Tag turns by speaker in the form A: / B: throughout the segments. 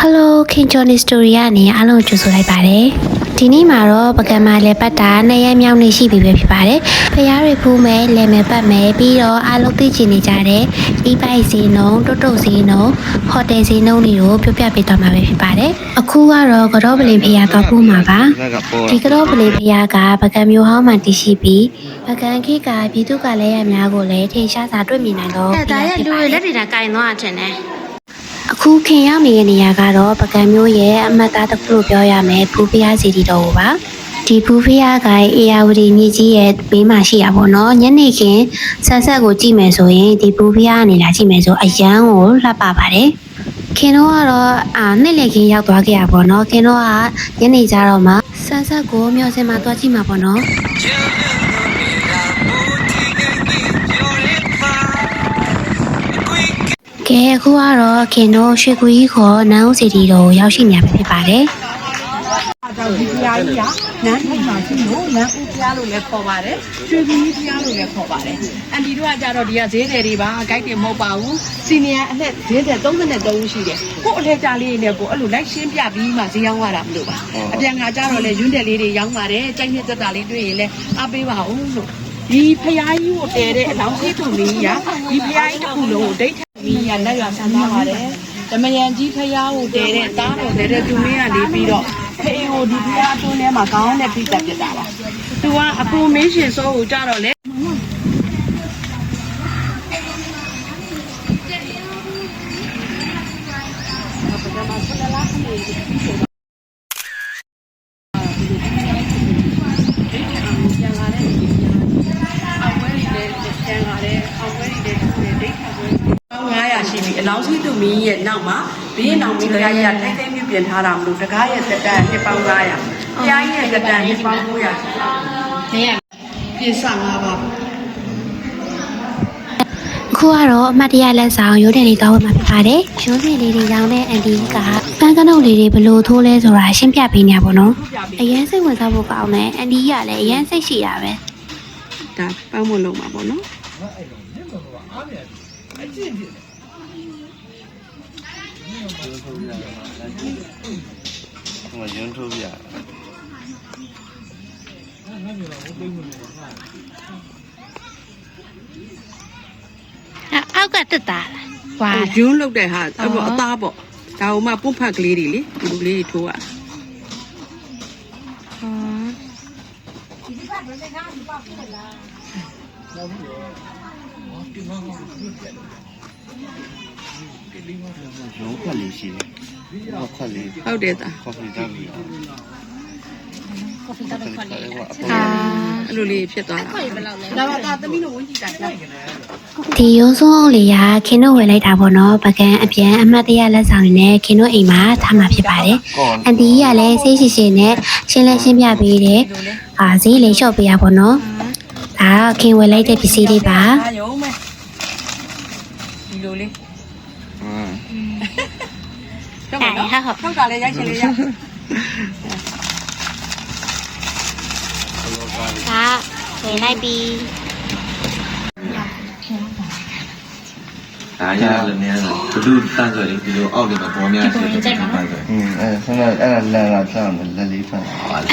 A: Hello King Johnny Story ကနေအားလုံးကြိုဆိုလိုက်ပါတယ်။ဒီနေ့မှာတော့ပကံမာလဲပတ်တာနှစ်ရက်မြောက်နေ့ရှိပြီပဲဖြစ်ပါတယ်။ဖျားတွေဖူးမယ်လဲမယ်ပတ်မယ်ပြီးတော့အားလုံးသိချင်နေကြတဲ့ e-bike ဈေးနှုန်းတုတ်တုတ်ဈေးနှုန်းဟိုတယ်ဈေးနှုန်းတွေကိုပြောပြပေးသွားမှာပဲဖြစ်ပါတယ်။အခုကတော့ကတော်ပလင်ဖျားသွားဖူးမှာပါ။ဒီကတော်ပလင်ဖျားကပကံမျိုးဟောင်းမှတည်ရှိပြီးပကံခေတ်ကပြည်သူကလဲရများကိုလည်းထင်ရှားစွာတွေ့မြင်နိုင်တော့။
B: ဒါရဲ့လူတွေလက်
A: တွေ
B: ကင်သွားတယ်ထင်တယ်။
A: အခုခင်ရောက်နေတဲ့နေရာကတော့ပကံမျိုးရဲ့အမတ်သားတစ်ခုလို့ပြောရမယ်ဘူဖျားစီတီတော်ကိုပါဒီဘူဖျားကအေယာဝတီမြစ်ကြီးရဲ့ဘေးမှာရှိတာပေါ့နော်ညနေခင်းဆက်ဆက်ကိုကြည့်မယ်ဆိုရင်ဒီဘူဖျားကနေလာကြည့်မယ်ဆိုအရန်ကိုလှပပါတယ်ခင်တော့ကတော့အာနှစ်လည်ခင်းရောက်သွားခဲ့ရပေါ့နော်ခင်တော့ကညနေကြတော့မှဆက်ဆက်ကိုမျောစင်မှာတွားကြည့်မှာပေါ့နော် ကဲအခုကတော့ခင်တို့ရွှေကူကြီးခေါ်နန်းဦးစီတီတော်ကိုရောက်ရှိနေရဖြစ်ပါတယ်
C: ကြောင့်ဒီဖျားကြီးကနန်းထိုင်မှာရှိလို့နန်းဦးဖျားလို့လည်းခေါ်ပါတယ်ရွှေဘူးကြီးဖျားလို့လည်းခေါ်ပါတယ်အန်တီတို့ကကြတော့ဒီကဈေးတယ်တွေပါဂိုက်တွေမဟုတ်ပါဘူးစီနီယာအလက်ဈေးတယ်33ဦးရှိတယ်ကို့အလဲကြလေးတွေနဲ့ကို့အဲ့လိုလိုက်ရှင်းပြပြီးမှဈေးရောက်ရတာမလို့ပါအပြန်ကကြတော့လေယွန်းတယ်လေးတွေရောင်းပါတယ်ကြိုက်နှစ်သက်တာလေးတွေ့ရင်လည်းအားပေးပါဦးလို့ ဒီဖျားကြီးကိုတဲတဲ့အလောင်းကြီးထုံလေးကဒီဖျားကြီးတစ်ခုလုံးကိုဒိတ်ထမီးရလက်ရဆန်းသွားပါတယ်ဓမယန်ကြီးဖျားကိုတဲတဲ့တားတော်တဲတဲ့သူမင်းကနေပြီးတော့ဖေးဟိုဒီဖျားအတွင်းထဲမှာခေါင်းနဲ့ပြိတက်ပြတာပါ။ तू ကအကူမင်းရှင်စောကိုကြတော့လေ900 မင်းရဲ့နောက်မှာဘင်းအောင်မင်းတရားကြီးကထိုက်သိမ်းမြပြင်ထားတာမလို့တကားရဲ့တက်တန်နှစ်ပေါင်း900ဖျားကြီးရဲ့တက်တန်နှစ်ပေါင်း900ရှိပါ
B: နေရ
C: ပြင်ဆင်လာပါ
A: အခုကတော့အမတ်တရလက်ဆောင်ရိုးတယ်လေးကောင်းဝင်မှာဖြစ်ပါတယ်ရိုးတယ်လေးတွေရောင်းတဲ့အန်တီကပန်းကနုတ်လေးတွေဘယ်လို့ထိုးလဲဆိုတာရှင်းပြပေးနေရပါတော့အရင်စိတ်ဝင်စားဖို့ကောင်းတယ်အန်တီကလည်းအရင်စိတ်ရှိတာပဲ
C: ဒါပန်းမလုံးပါပေါ့နော်
D: ညွန်းထိုးပြတာ
B: အောက်ကတက်တာလားဝါ
C: လား ကျွန်းလောက်တဲ့ဟာအဲ့ပေါ့အော် အသားပေါ့ဒါဟိုမှပုတ်ဖတ်ကလေးတွေလေဒီလိုလေးတွေထိုးอ่ะဟောရုံး
D: ဖက်လေးရှိတယ် ခွက်လေး
C: ဟုတ်တယ်သား
D: ကော်ဖီသားလေးကော်ဖီသားလေးခွက်လေး
B: အာ
C: အဲ့လိုလေးဖြစ်သွားတာဒါပါဒါသမီးတို့ဝင်းကြည့်တာကြား
A: ဒီရုံးစုံအောင်လေးကခင်တို့ဝယ်လိုက်တာပေါ့နော်ပကံအပြန်အမှတ်တရလက်ဆောင်နဲ့ခင်တို့အိမ်မှာထားမှာဖြစ်ပါတယ်အန်တီကြီးကလည်းစိတ်ရှိရှိနဲ့ရှင်းလဲရှင်းပြပေးတယ်အာဈေးလေးလျှော့ပေးရပေါ့နော်ဒါခင်ဝယ်လိုက်တဲ့ပစ္စည်းလေးပါ
C: ဒီလိုလေး Này
B: ha học. Không cả lấy giá
E: chỉ lấy giá. Dạ, để lại bi. 打一下人面了，不就淡水零比六奥运的波面是淡水。
D: 嗯，哎，现在哎，来了，这样的来了一
E: 份。好嘞。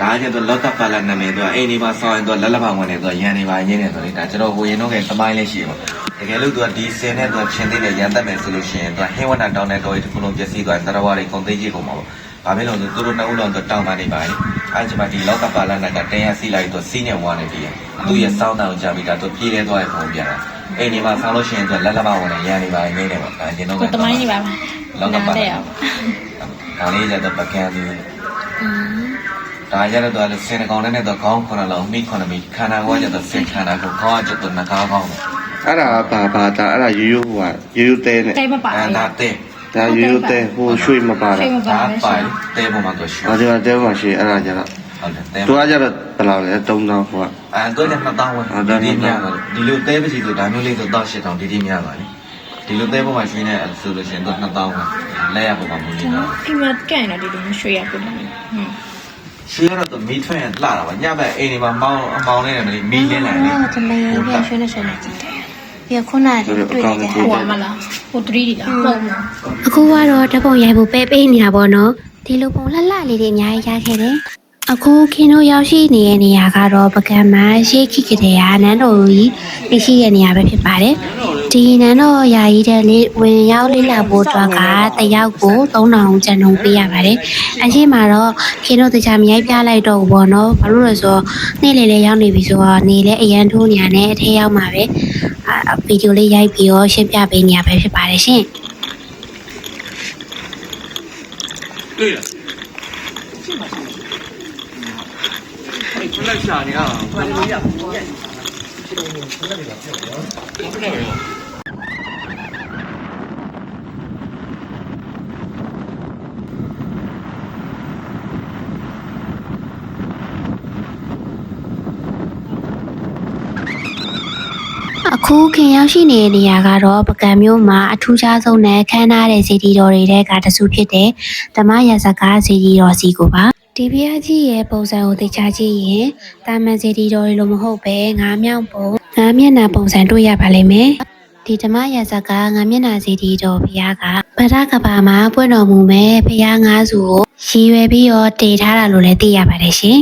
E: ဒါကျတော့လောကပါလာနာမည်တော့အိမ်ဒီမှာဆောင်းရင်တော့လက်လက်ပါဝင်နေတော့ရန်နေပါရင်းနေဆိုလေဒါကျွန်တော်ဟိုရင်တော့ကသမိုင်းလေးရှိပါတကယ်လို့သူကဒီစင်နဲ့သူချင်းသိတဲ့ရန်သက်မယ်ဆိုလို့ရှိရင်သူဟင်းဝနာတောင်းတဲ့တော်ရီတစ်ခုလုံးပြည့်စည်သွားတရဝါတွေကုန်သိကြီးကုန်ပါပေါ့ဘာဖြစ်လို့လဲသူတို့နှစ်ဦးလုံးတော့တောင်းပန်နေပါလေအဲကျွန်မဒီလောကပါလာနာကတင်ရစီလိုက်တော့စီးနေဝါနေပြီသူရဲ့စောင်းတောင်ကြပြီးတာသူပြေးလဲသွားတဲ့ပုံပြတာအိမ်ဒီမှာဆောင်းလို့ရှိရင်သူလက်လက်ပါဝင်နေရန်နေပါနေနေပေါ့ဒါကျင်တော့
B: ကိုတမိုင်းနေပါမ
E: လောကပါ
B: တဲ့
E: လာ
B: အောင်
E: ဒါလေးကျတော့ပကံသူ ဒါကြတော့တော့စင်ကောင်နဲ့တော့ခေါင်းခုနလောက်မိခုနမိခန္ဓာကိုကျတော့စင်ခန္ဓာကိုခေါင်းကျတော့နှကားကောင်း
D: အဲ့ဒါပါပါဒါအဲ့ဒါရိုးရိုးဟိုကရိုးရိုးတဲနဲ့
B: တိတ်မပါ
E: အဲ
B: ဘူး
E: ဒါတဲ့
D: ဒါရိုးရိုးတဲဟိုရွှေမပါတာ
B: တိတ်မပါ
E: ဒါ
B: ဘူး
E: ပိုင်တဲပေါ်မှာတော့ရှိ
D: ဒါကြောင့်တဲမှာရှိအဲ့ဒါကြတော့
E: ဟုတ်တယ်တဲ
D: သူကကြတော့ဘယ်လောက်လဲ3000ဟိုက
E: အဲတော့လည်း2000ဝယ်ဒီဒီများတော့ဒီလိုတဲပစီဆိုဒါမျိုးလေးဆိုတော့8000ဒီဒီများပါလေဒီလိုတဲပေါ်မှာရွှေနေဆိုလို့ရှိရင်တော့2000ဝယ်လက်ရပေါ်မှာမူနေတာ
B: အိမ်မှာကဲ့နော်ဒီလိုရွှေရပုံဟွန်း
E: ရွှေရတော့မီးထွန်းရလှတာပါညဘက်အိမ်ဒီမှာမောင်းအမောင်းလေးနဲ့မီးလင်းလာတယ်
B: အော်တမယန်ပြန်ရွှေနဲ့ရွှေနဲ့ကြည့်တယ်ပြီးခုနကတွေ့လိုက်တဲ့ဟာ
D: ဟိုကမလားဟို3ဒီလားဟုတ်လား
A: အခုကတော့ဓာတ်ပုံရိုက်ဖို့ပဲပေးနေတာပေါ့နော်ဒီလိုပုံလှလှလေးတွေအများကြီးရခဲ့တယ်အခုခင်းတို့ရောက်ရှိနေတဲ့နေရာကတော့ပကံမှာရှေးခိကတဲ့ဟာနန်းတော်ကြီးအရှိတဲ့နေရာပဲဖြစ်ပါတယ် ဒီနန်းတော်ယာကြီးတဲ့လေးဝင်ရောက်လေးလာဖို့အတွက်ကတယောက်ကို3000ကျန်နှုန်းပေးရပါတယ်အရှိမှာတော့ခင်းတို့တခြားမရိုက်ပြလိုက်တော့ဘူးပေါ့နော်ဘာလို့လဲဆိုတော့နေ့လေလေးရောက်နေပြီဆိုတော့နေလဲအရန်ထိုးနေရနဲ့အထဲရောက်မှာပဲအာဗီဒီယိုလေးရိုက်ပြီးတော့ရှင်းပြပေးနေရပဲဖြစ်ပါတယ်ရှင်
E: 对了。哎，出来 啥呢？
A: အအခုခင်ရောက်ရှိနေတဲ့နေရာကတော့ပကံမျိုးမှာအထူးခြားဆုံးနဲ့ခမ်းနားတဲ့ဇေဒီတော်တွေတဲ့ကတစုဖြစ်တဲ့ဓမ္မရဇကားဇေဒီတော်စီကိုပါ ဒီဘုရားကြီးရဲ့ပုံစံကိုသိချကြည့်ရင်တာမန်ဇေဒီတော်တွေလိုမဟုတ်ပဲငါးမြောင်ပုံငါးမျက်နှာပုံစံတွေ့ရပါလိမ့်မယ်ဒီဓမ္မရဇကားငါးမျက်နှာဇေဒီတော်ဘုရားကဗဒကဘာမှာပွင့်တော်မူမဲ့ဘုရားငါးစုကိုရည်ရွယ်ပြီးတော့တည်ထားတာလို့လည်းသိရပါတယ်ရှင်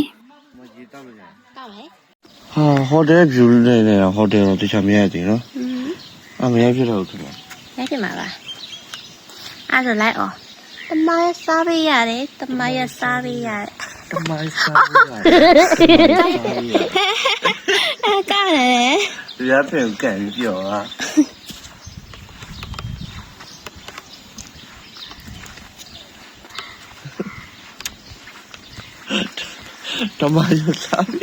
F: ဟာဟိုတယ် view နဲ့လည်းဟိုတယ်တော့တခြားမရသေးနော်အမရဖြစ်တော့သူက
B: ရိုက်ပြမှာပါအဲ့ဒါလိုက်အောင် တမရစားပေးရတယ်တမရစားပေးရတယ်
F: တမိုင်းစားရ
B: အဲကားတယ်
F: ရဖင်ကန်ပြောอ่ะတမိုင်းစားရ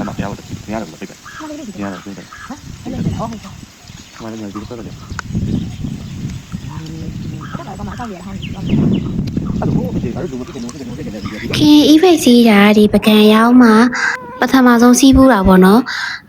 F: အမပြောတယ်မရတယ်မသိဘူးမရတယ်သိတယ်ဟာအဲ့ဒါဟောဟုတ်ပါမရတယ် မသိဘူးတော့တယ်
D: အဲ့ဒါကမှတောက်ရဟန်း
F: အဲ့ဒါကိုဒီကတော့ဒီလိုဖြစ်နေတယ်ဖြစ်နေတယ်ဖြစ်နေတယ်
A: ခင်အီးဖိတ်စီးတာဒီပကံရောက်မှာပထမဆုံးစီးဘူးတာပေါ့နော်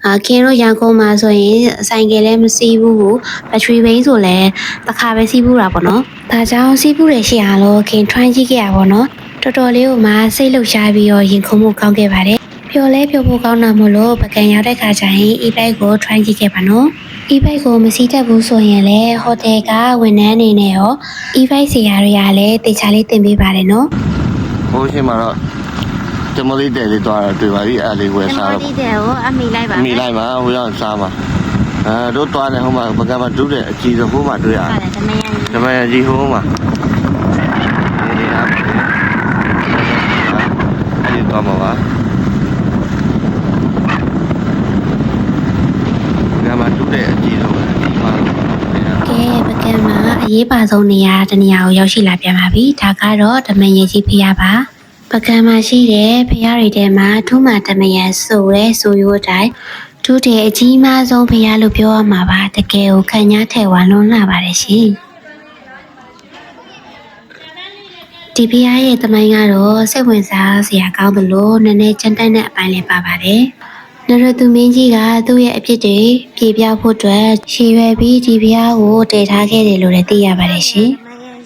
A: အာခင်တို့ရန်ကုန်မှာဆိုရင်ဆိုင်ကယ်လည်းမစီးဘူးဘူးဘက်ထရီဘိန်းဆိုလည်းတစ်ခါပဲစီးဘူးတာပေါ့နော်ဒါကြောင့်စီးဘူးတွေရှိအောင်လို့ခင် try ကြည့်ခဲ့ရပါတော့နော်တော်တော်လေးကိုမှစိတ်လှုပ်ရှားပြီးတော့ရင်ခုန်မှုကောင်းခဲ့ပါတယ်ပျော်လဲပျော်ဖို့ကောင်းတာမို့လို့ပကံရောက်တဲ့ခါကျရင် e-bike ကို try ကြည့်ခဲ့ပါနော် e-bike ကိုမစီးတတ်ဘူးဆိုရင်လည်းဟိုတယ်ကဝန်ထမ်းအနေနဲ့ရော e-bike စီယာတွေကလည်းတေချာလေးတင်ပေးပါတယ်နော်
F: ဟိုရှိမှာတော့တမလေးတယ်လေးသွားတာတွေ့ပါပြီအဲ့လေးဝယ်
B: တ
F: စား
B: မော
F: တော့
B: ဒီတဲ့ကိုအမိလိုက်ပါ
F: မိလိုက်ပါဟိုရောက်စားမှာအဲတို့သွားတယ်ဟိုမှာပကံမှာဒုတဲ့အကြီးဆုံးဟိုမှာတွေ့ရ
B: ပါတယ်တမယန်
F: ဓမ္မရကြီးဟိုမှာဒီဟာအဲ့ဒီသွားမှာပါပကံမှာဒု တဲ့အကြီးဆုံးပဲဒီမှာတော့
A: ကဲပကံမှာအရေးပါဆုံးနေရာတစ်နေရာကိုရောက်ရှိလာပြန်ပါပြီဒါကတော့ဓမ္မရေကြီးဖျားပါပကံမှာရှိတဲ့ဖျားတွေထဲမှာထူးမာဓမ္မယံဆိုရဲဆိုရိုးအတိုင်းဒုတဲ့အကြီးမားဆုံးဖျားလို့ပြောရမှာပါတကယ်ကိုခံညာထဲဝါလွန်လာပါတယ်ရှင်ဒီဖျားရဲ့တမိုင်းကတော့စိတ်ဝင်စားစရာကောင်းသလိုနည်းနည်းကြမ်းတမ်းတဲ့အပိုင်းလည်းပါပါတယ် နရသူမင်းကြီးကသူ့ရဲ့အဖြစ်တွေပြေပြဖို့အတွက်ရှည်ရွယ်ပြီးဒီဖျားကိုတည်ထားခဲ့တယ်လို့လည်းသိရပါတယ်ရှင်
B: တမယန်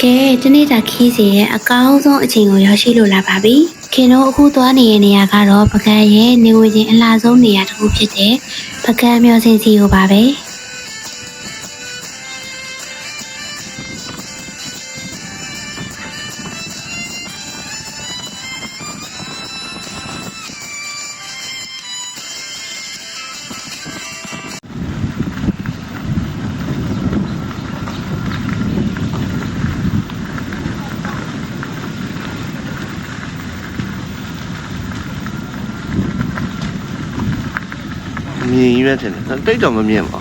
B: ကြီးဖျားပါရှင်
A: ကဲဒီနေ့တာခီးစီရဲ့အကောင်းဆုံးအချိန်ကိုရောက်ရှိလို့လာပါပြီခင်တို့အခုသွားနေတဲ့နေရာကတော့ပကံရဲ့နေဝင်ချင်းအလားဆုံးနေရာတစ်ခုဖြစ်တဲ့ပကံမျောစင်စီကိုပါပဲ။
F: မြင်ကြီးပဲထင်တယ်တိတ်တော့မမြင်ပါ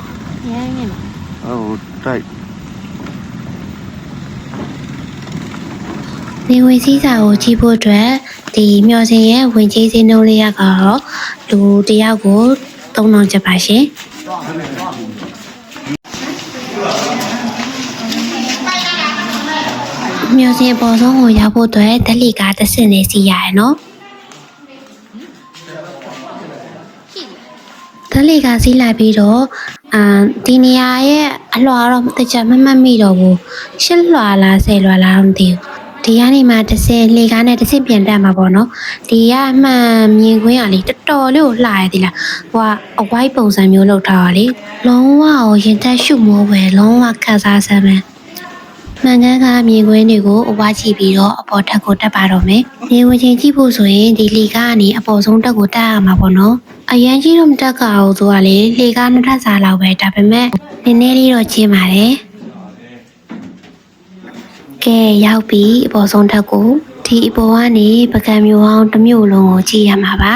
B: ရမ်းမြင်ပါ
F: ဟိုတိုက်
A: နေဝင်စည်းစာကိုကြည့်ဖို့အတွက်ဒီမျော်စင်ရဲ့ဝင်ကြီးစင်းနှုံးလေးရကတော့လူတစ်ယောက်ကို3000ကျပ်ပါရှင်မျော်စင်အပေါ်ဆုံးကိုရောက်ဖို့အတွက်ဓလီကားတစ်စင်နေစီရတယ်နော် ဓလီကားစီးလိုက်ပြီးတော့အာဒီနေရာရဲ့အလွှာတော့တကြမမှတ်မိတော့ဘူးရှစ်လွှာလားဆယ်လွှာလားမသိဘူးဒီကနေမှတစ်စင်လေကားနဲ့တစ်စင်ပြန်တက်မှာပေါ့နော်ဒီကအမှန်မြင်ခွင့်ရလေတော်တော်လေးကိုလှရသေးလားဟိုကအဝိုက်ပုံစံမျိုးလောက်ထားတာလေလုံးဝကိုရင်သက်ရှုမောပဲလုံးဝခန်းစားစမ်းပဲ မှန်ကန်ကမြင်ခွင့်တွေကိုအဝါကြည့်ပြီးတော့အပေါ်ထက်ကိုတက်ပါတော့မယ်နေဝင်ချင်းကြည့်ဖို့ဆိုရင်ဒီလေကားကနေအပေါ်ဆုံးတက်ကိုတက်ရမှာပေါ့နော်အရန်ကြီးတော့မတက်ကြဘူးသူကလေလေကားနှစ်ထပ်စာလောက်ပဲဒါပေမဲ့နည်းနည်းလေးတော့ကျင်းပါတယ်ကဲရောက်ပြီအပေါ်ဆုံးထပ်ကိုဒီအပေါ်ကနေပကံမျိုးအောင်တစ်မျိုးလုံးကိုကြည့်ရမှာပါ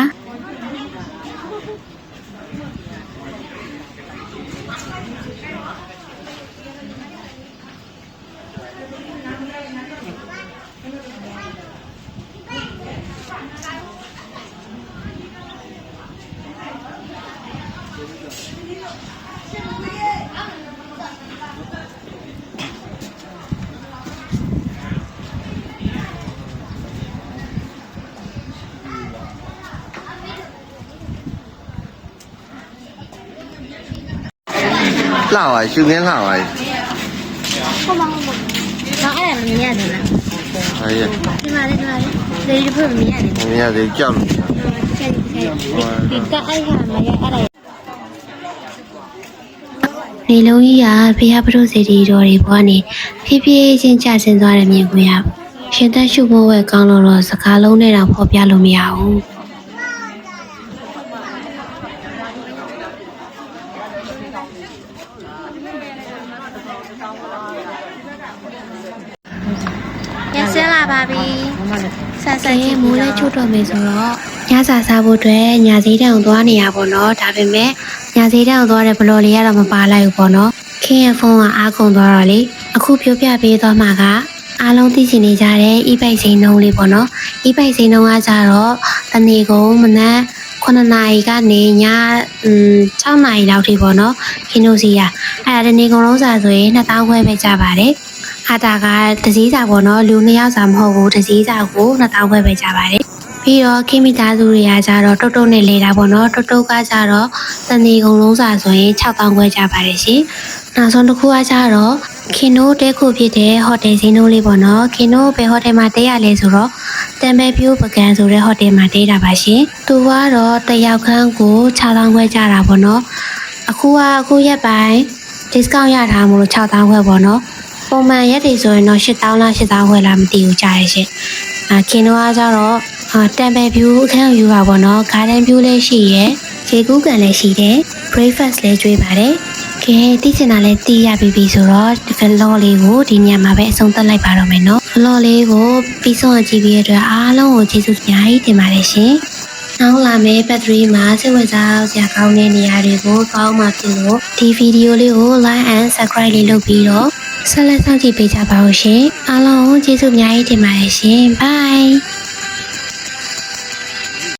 F: လှပါရှုခင်းလှပါ
B: ဟုတ်ပါဟုတ်ပါတော့အဲ့ဒါမမြင်ရတယ်လား
F: အေး
B: ဒီမှာလေဒီမှာလေဒီဘက်မမြင်ရတယ်
F: မင်းရသေးကြောက်လို့
B: ချက်ချက်ဒီကအဲ့ဟာမရအဲ့ဒါ
A: နေလုံးကြီးကဖះပထုစေတီတော်တွေဘွားနေဖြည်းဖြည်းချင်းကျဆင်းသွားတဲ့မြင်ကွင်းရရှင်သက်ရှုဖို့ဝဲကောင်းလို့တော့စကားလုံးနဲ့တော့ဖော်ပြလို့မရဘူး
B: ရစင်းလာပါပြီဆက်ဆက်
A: ကဲ
B: ကြည့်
A: မိုးလဲချုပ်တော့မယ်ဆိုတော့ညစာစားဖို့အတွက်ညာစည်းတောင်သွားနေရပါတော့ဒါပေမဲ့ညာစည်းတောင်သွားတဲ့ဘလော်လေးကတော့မပါလိုက်ဘူးပေါ့နော်ခင်ရဲ့ဖုန်းကအားကုန်သွားတော့လေအခုပြောပြပေးသွားမှာကအားလုံးသိချင်နေကြတဲ့ e-bike စိန်နှုံးလေးပေါ့နော် e-bike စိန်နှုံးကကြတော့တနေ့ကုန်မနက် 9နာရီကနေည6နာရီလောက်ထိပေါ့နော်ခင်းတို့စီရအဲ့ဒါတနေ့ကုန်လုံးစာဆိုရင်2000ခွဲပဲကြပါတယ်အာတာကတစည်းစာပေါ့နော်လူနှစ်ယောက်စာမဟုတ်ဘူးတစည်းစာကို2000ခွဲပဲကြပါတယ်ပြီးတော့ခိမိသားစုတွေကကြတော့တုတ်တုတ်နဲ့လေတာပေါ့နော်တုတ်တုတ်ကကြတော့တနေ့ကုန်လုံးစာဆိုရင်6000ခွဲကြပါတယ်ရှင်နောက်ဆုံးတစ်ခုကကြတော့ခင်တို့တဲခုဖြစ်တဲ့ဟိုတယ်ဈေးနှုန်းလေးပေါ့နော်ခင်တို့ဘယ်ဟိုတယ်မှာတဲရလဲဆိုတော့ တမ်ဘဲဖြူပကံဆိုတဲ့ဟိုတယ်မှာတဲတာပါရှင်သူကတော့တစ်ယောက်ခန်းကို6000ခွဲကြတာပေါ့နော်အခုကအခုရက်ပိုင်း discount ရထားမလို့6000ခွဲပေါ့နော်ပုံမှန်ရက်တွေဆိုရင်တော့8000လား8000ခွဲလားမသိဘူးကြားရရှင်အာခင်တို့ကကြတော့အာတမ်ဘဲဖြူအခန်းယူပါပေါ့နော် garden view လည်းရှိရယ်ခြေကူးကန်လည်းရှိတယ် breakfast လည်းကျွေးပါတယ် ကဲသိချင်တာလည်းသိရပြီပြီဆိုတော့ဒီ vlog လေးကိုဒီညမှာပဲအဆုံးသတ်လိုက်ပါတော့မယ်နော် vlog လေးကိုပြီးဆုံးအောင်ကြည့်ပြီးရတဲ့အတွက်အားလုံးကိုကျေးဇူးအများကြီးတင်ပါတယ်ရှင်နောက်လာမယ့် battery မှာစိတ်ဝင်စားစရာကောင်းတဲ့နေရာတွေကိုကောင်းမှဖြစ်လို့ဒီဗီဒီယိုလေးကို like and subscribe လေးလုပ်ပြီးတော့ဆက်လက်စောင့်ကြည့်ပေးကြပါဦးရှင်အားလုံးကိုကျေးဇူးအများကြီးတင်ပါတယ်ရှင် bye